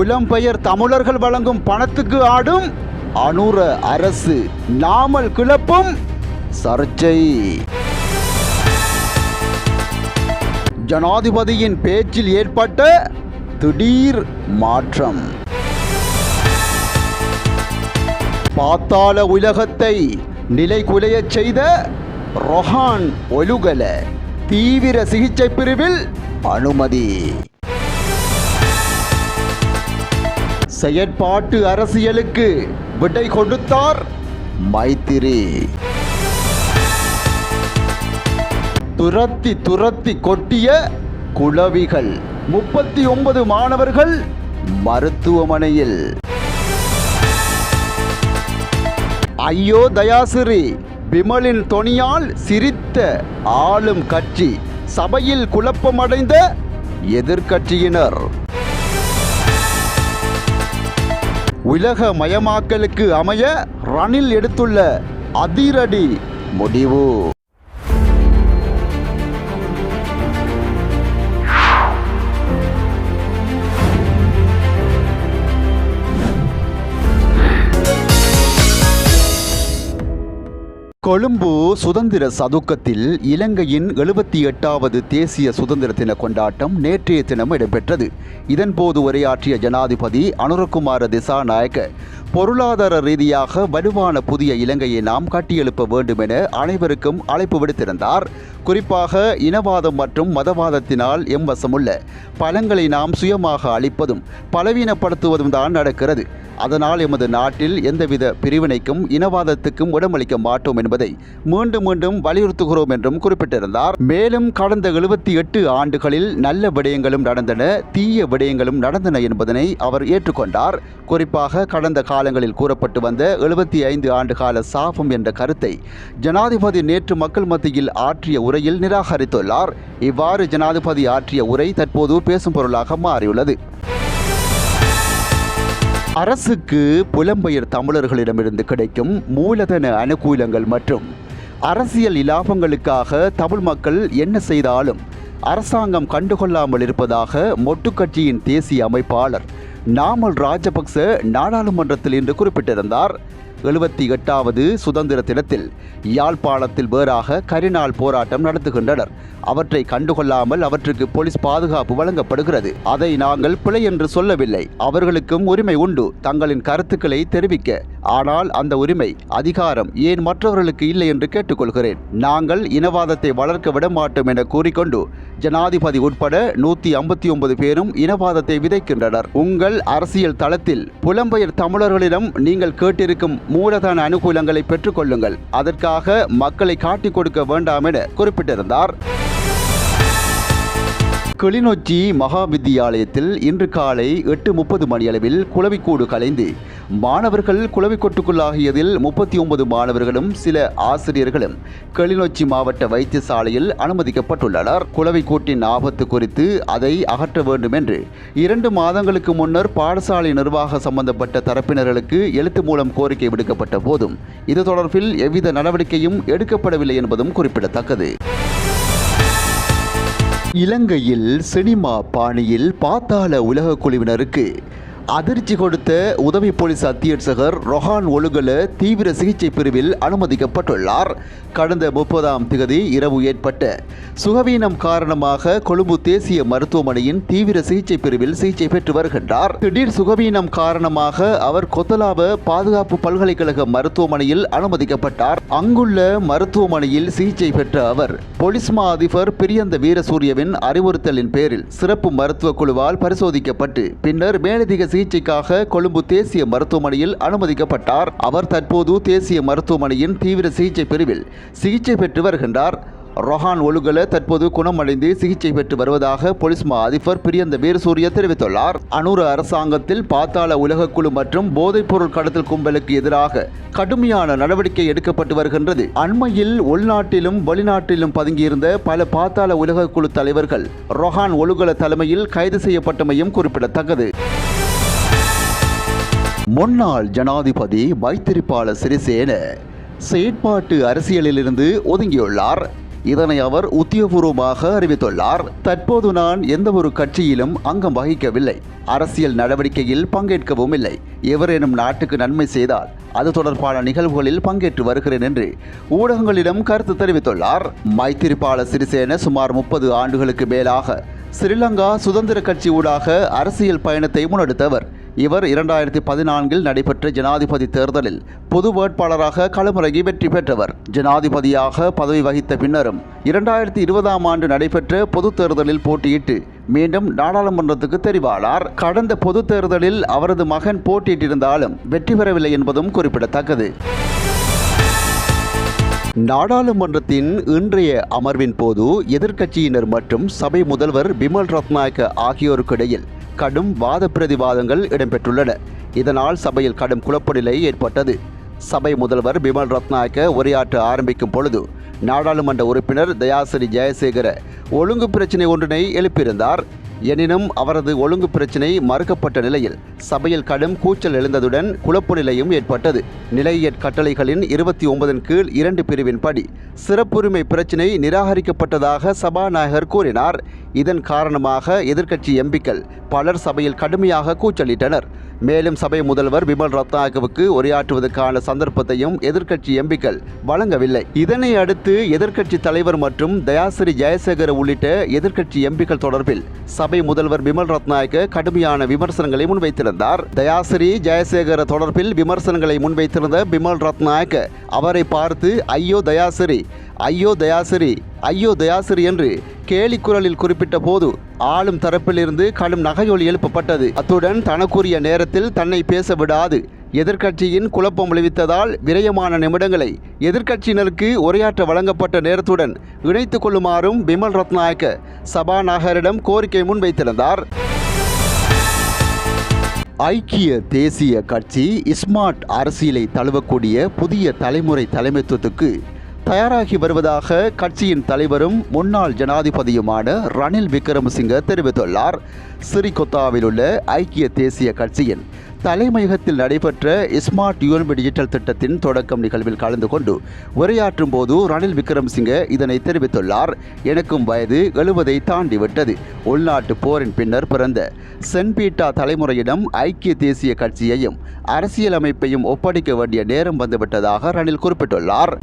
புலம்பெயர் தமிழர்கள் வழங்கும் பணத்துக்கு ஆடும் அனுர அரசு. நாமல் கிளப்பும் சர்ச்சை. ஜனாதிபதியின் பேச்சில் ஏற்பட்ட திடீர் மாற்றம். பாத்தாள உலகத்தை நிலைகுலையச் செய்த ரொஹான் ஒலுகல தீவிர சிகிச்சை பிரிவில் அனுமதி. செயற்பாட்டு அரசியலுக்கு விடை கொடுத்தார் மைத்திரி. துரத்தி துரத்தி கொட்டிய குளவிகள் முப்பத்தி ஒன்பது மாணவர்கள் மருத்துவமனையில். ஐயோ தயாசிரி விமலின் தொனியால் சிரித்த ஆளும் கட்சி. சபையில் குழப்பமடைந்த எதிர்க்கட்சியினர். உலக மயமாக்கலுக்கு அமைய ரணில் எடுத்துள்ள அதிரடி முடிவு. கொழும்பு சுதந்திர சதுக்கத்தில் இலங்கையின் எழுபத்தி எட்டாவது தேசிய சுதந்திர தின கொண்டாட்டம் நேற்றைய தினம் இடம்பெற்றது. இதன்போது உரையாற்றிய ஜனாதிபதி அனுரகுமார திசாநாயக்க பொருளாதார ரீதியாக வலுவான புதிய இலங்கையை நாம் கட்டியெழுப்ப வேண்டும் என அனைவருக்கும் அழைப்பு விடுத்திருந்தார். குறிப்பாக இனவாதம் மற்றும் மதவாதத்தினால் எம்வசமுள்ள பலங்களை நாம் சுயமாக அளிப்பதும் பலவீனப்படுத்துவதும் தான் நடக்கிறது. அதனால் எமது நாட்டில் எந்தவித பிரிவினைக்கும் இனவாதத்துக்கும் இடமளிக்க மாட்டோம் என்பதை மீண்டும் மீண்டும் வலியுறுத்துகிறோம் என்றும் குறிப்பிட்டிருந்தார். மேலும் கடந்த எழுபத்தி எட்டு ஆண்டுகளில் நல்ல விடயங்களும் நடந்தன தீய விடயங்களும் நடந்தன என்பதனை அவர் ஏற்றுக்கொண்டார். குறிப்பாக கடந்த காலங்களில் கூறப்பட்டு வந்த எழுபத்தி ஐந்து ஆண்டு கால சாபம் என்ற கருத்தை ஜனாதிபதி நேற்று மக்கள் மத்தியில் ஆற்றிய உரையில் நிராகரித்துள்ளார். இவ்வாறு ஜனாதிபதி ஆற்றிய உரை தற்போது பேசும் பொருளாக மாறியுள்ளது. அரசுக்கு புலம்பெயர் தமிழர்களிடமிருந்து கிடைக்கும் மூலதன அனுகூலங்கள் மற்றும் அரசியல் இலாபங்களுக்காக தமிழ் மக்கள் என்ன செய்தாலும் அரசாங்கம் கண்டுகொள்ளாமல் இருப்பதாக மொட்டு கட்சியின் தேசிய அமைப்பாளர் நாமல் ராஜபக்ச நாடாளுமன்றத்தில் இன்று குறிப்பிட்டிருந்தார். எழுபத்தி எட்டாவது சுதந்திர தினத்தில் யாழ்ப்பாணத்தில் வேறாக கரிநாள் போராட்டம் நடத்துகின்றனர். அவற்றை கண்டுகொள்ளாமல் அவற்றுக்கு போலீஸ் பாதுகாப்பு வழங்கப்படுகிறது. அதை நாங்கள் பிழை என்று சொல்லவில்லை. அவர்களுக்கும் உரிமை உண்டு. தங்களின் கருத்துக்களை தெரிவிக்க. ஆனால் அந்த உரிமை அதிகாரம் ஏன் மற்றவர்களுக்கு இல்லை என்று கேட்டுக்கொள்கிறேன். நாங்கள் இனவாதத்தை வளர்க்க விட மாட்டோம் என கூறிக்கொண்டு ஜனாதிபதி உட்பட நூற்றி ஐம்பத்தி ஒன்பது பேரும் இனவாதத்தை விதைக்கின்றனர். உங்கள் அரசியல் தளத்தில் புலம்பெயர் தமிழர்களிடம் நீங்கள் கேட்டிருக்கும் மூலதன அனுகூலங்களை பெற்றுக்கொள்ளுங்கள். அதற்காக மக்களை காட்டிக் கொடுக்க வேண்டாம் என குறிப்பிட்டிருந்தார். கிளிநொச்சி மகா வித்தியாலயத்தில் இன்று காலை எட்டு முப்பது மணியளவில் குளவிக்கூடு கலைந்து மாணவர்கள் குளவிக்கொட்டுக்குள்ளாகியதில் முப்பத்தி ஒன்பது மாணவர்களும் சில ஆசிரியர்களும் கிளிநொச்சி மாவட்ட வைத்தியசாலையில் அனுமதிக்கப்பட்டுள்ளனர். குளவிக்கோட்டின் ஆபத்து குறித்து அதை அகற்ற வேண்டும் என்று இரண்டு மாதங்களுக்கு முன்னர் பாடசாலை நிர்வாக சம்பந்தப்பட்ட தரப்பினர்களுக்கு எழுத்து மூலம் கோரிக்கை விடுக்கப்பட்ட போதும் இது தொடர்பில் எவ்வித நடவடிக்கையும் எடுக்கப்படவில்லை என்பதும் குறிப்பிடத்தக்கது. இலங்கையில் சினிமா பாணியில் பாத்தாள உலக குழுவினருக்கு அதிர்ச்சி கொடுத்த உதவி போலீஸ் அத்தியட்சகர் ரொஹான் ஒழுகல தீவிர சிகிச்சை பிரிவில் அனுமதிக்கப்பட்டுள்ளார். கடந்த முப்பதாம் திகதி இரவு ஏற்பட்ட சுகவீனம் காரணமாக கொழும்பு தேசிய மருத்துவமனையின் தீவிர சிகிச்சை பிரிவில் சிகிச்சை பெற்று வருகின்றார். திடீர் சுகவீனம் காரணமாக அவர் கொத்தலாவ பாதுகாப்பு பல்கலைக்கழக மருத்துவமனையில் அனுமதிக்கப்பட்டார். அங்குள்ள மருத்துவமனையில் சிகிச்சை பெற்ற அவர் பொலிஸ்மா அதிபர் பிரியந்த வீரசூரியவின் அறிவுறுத்தலின் பேரில் சிறப்பு மருத்துவ குழுவால் பரிசோதிக்கப்பட்டு பின்னர் மேலதிக சிகிச்சைக்காக கொழும்பு தேசிய மருத்துவமனையில் அனுமதிக்கப்பட்டார். அவர் தற்போது தேசிய மருத்துவமனையின் தீவிர சிகிச்சை பிரிவில் சிகிச்சை பெற்று வருகின்றார். ரொஹான் ஒழுகல தற்போது குணமடைந்து சிகிச்சை பெற்று வருவதாக போலீஸ் மா அதிபர் பிரியந்த வீரசூரிய தெரிவித்துள்ளார். அனூர அரசாங்கத்தில் பாத்தாள உலகக்குழு மற்றும் போதைப்பொருள் கடத்தல் கும்பலுக்கு எதிராக கடுமையான நடவடிக்கை எடுக்கப்பட்டு வருகின்றது. அண்மையில் உள்நாட்டிலும் வெளிநாட்டிலும் பதுங்கியிருந்த பல பாத்தாள உலகக்குழு தலைவர்கள் ரொஹான் ஒழுகல தலைமையில் கைது செய்யப்பட்டமையும் குறிப்பிடத்தக்கது. முன்னாள் ஜனாதிபதி மைத்திரிபால சிறிசேன செயற்பாட்டு அரசியலிலிருந்து ஒதுங்கியுள்ளார். இதனை அவர் உத்தியபூர்வமாக அறிவித்துள்ளார். தற்போது நான் எந்த ஒரு கட்சியிலும் அங்கம் வகிக்கவில்லை. அரசியல் நடவடிக்கையில் பங்கேற்கவும் இல்லை. எவரேனும் நாட்டுக்கு நன்மை செய்தால் அது தொடர்பான நிகழ்வுகளில் பங்கேற்று வருகிறேன் என்று ஊடகங்களிடம் கருத்து தெரிவித்துள்ளார். மைத்திரிபால சிறிசேன சுமார் முப்பது ஆண்டுகளுக்கு மேலாக ஸ்ரீலங்கா சுதந்திர கட்சி ஊடாக அரசியல் பயணத்தை முன்னெடுத்தவர். இவர் இரண்டாயிரத்தி பதினான்கில் நடைபெற்ற ஜனாதிபதி தேர்தலில் பொது வேட்பாளராக களமிறங்கி வெற்றி பெற்றவர். ஜனாதிபதியாக பதவி வகித்த பின்னரும் இரண்டாயிரத்தி இருபதாம் ஆண்டு நடைபெற்ற பொது தேர்தலில் போட்டியிட்டு மீண்டும் நாடாளுமன்றத்துக்கு தெரிவானார் கடந்த பொது தேர்தலில் அவரது மகன் போட்டியிட்டிருந்தாலும் வெற்றி பெறவில்லை என்பதும் குறிப்பிடத்தக்கது. நாடாளுமன்றத்தின் இன்றைய அமர்வின் போது எதிர்க்கட்சியினர் மற்றும் சபை முதல்வர் பிமல் ரத்நாயக்க ஆகியோருக்கிடையில் கடும் வாத பிரதிவாதங்கள் இடம்பெற்றுள்ளன. இதனால் சபையில் கடும் குழப்ப நிலை ஏற்பட்டது. சபை முதல்வர் பிமல் ரத்நாயக்க உரையாற்ற ஆரம்பிக்கும் பொழுது நாடாளுமன்ற உறுப்பினர் தயாசிரி ஜெயசேகர ஒழுங்கு பிரச்சினை ஒன்றினை எழுப்பியிருந்தார். எனினும் அவரது ஒழுங்கு பிரச்சினை மறுக்கப்பட்ட நிலையில் சபையில் கடும் கூச்சல் எழுந்ததுடன் குழப்ப நிலையும் ஏற்பட்டது. நிலையியற் கட்டளைகளின் இருபத்தி ஒன்பதின் கீழ் இரண்டு பிரிவின்படி சிறப்புரிமை பிரச்சினை நிராகரிக்கப்பட்டதாக சபாநாயகர் கூறினார். இதன் காரணமாக எதிர்க்கட்சி எம்பிக்கள் பலர் சபையில் கடுமையாக கூச்சலிட்டனர். மேலும் சபை முதல்வர் விமல் ரத்னாகவுக்கு உரையாற்றுவதற்கான சந்தர்ப்பத்தையும் எதிர்க்கட்சி எம்பிக்கள் வழங்கவில்லை. இதனை அடுத்து எதிர்க்கட்சி தலைவர் மற்றும் தயாசிரி ஜெயசேகர் உள்ளிட்ட எதிர்க்கட்சி எம்பிக்கள் தொடர்பில் சபை முதல்வர் விமல் ரத்நாயக்க கடுமையான விமர்சனங்களை முன்வைத்திருந்தார். தயாசிரி ஜெயசேகர தொடர்பில் விமர்சனங்களை முன்வைத்திருந்த விமல் ரத்நாயக்க அவரை பார்த்து ஐயோ தயாசிரி ஐயோ தயாசிரி ஐயோ தயாசிரி என்று கேலிக்குரலில் குறிப்பிட்ட போது ஆளும் தரப்பிலிருந்து கடும் நகையொலி எழுப்பப்பட்டது. அத்துடன் தனக்குரிய நேரத்தில் தன்னை பேச விடாது எதிர்க்கட்சியின் குழப்பம் விளைவித்ததால் விரயமான நிமிடங்களை எதிர்க்கட்சியினருக்கு உரையாற்ற வழங்கப்பட்ட நேரத்துடன் இணைத்து கொள்ளுமாறும் பிமல் ரத்நாயக்க சபாநாயகரிடம் கோரிக்கை முன்வைத்திருந்தார். ஐக்கிய தேசிய கட்சி ஸ்மார்ட் அரசியலை தழுவக்கூடிய புதிய தலைமுறை தலைமைத்துவத்துக்கு தயாராகி வருவதாக கட்சியின் தலைவரும் முன்னாள் ஜனாதிபதியுமான ரணில் விக்ரமசிங்க தெரிவித்துள்ளார். சிறிகொத்தாவில் உள்ள ஐக்கிய தேசிய கட்சியின் தலைமையகத்தில் நடைபெற்ற ஸ்மார்ட் யூஎன்பி டிஜிட்டல் திட்டத்தின் தொடக்கம் நிகழ்வில் கலந்து கொண்டு உரையாற்றும் போது ரணில் விக்ரமசிங்க இதனை தெரிவித்துள்ளார். எனக்கும் வயது எழுபதை தாண்டிவிட்டது. உள்நாட்டு போரின் பின்னர் பிறந்த சென்பீட்டா தலைமுறையிடம் ஐக்கிய தேசிய கட்சியையும் அரசியலமைப்பையும் ஒப்படைக்க வேண்டிய நேரம் வந்துவிட்டதாக ரணில் குறிப்பிட்டுள்ளார்.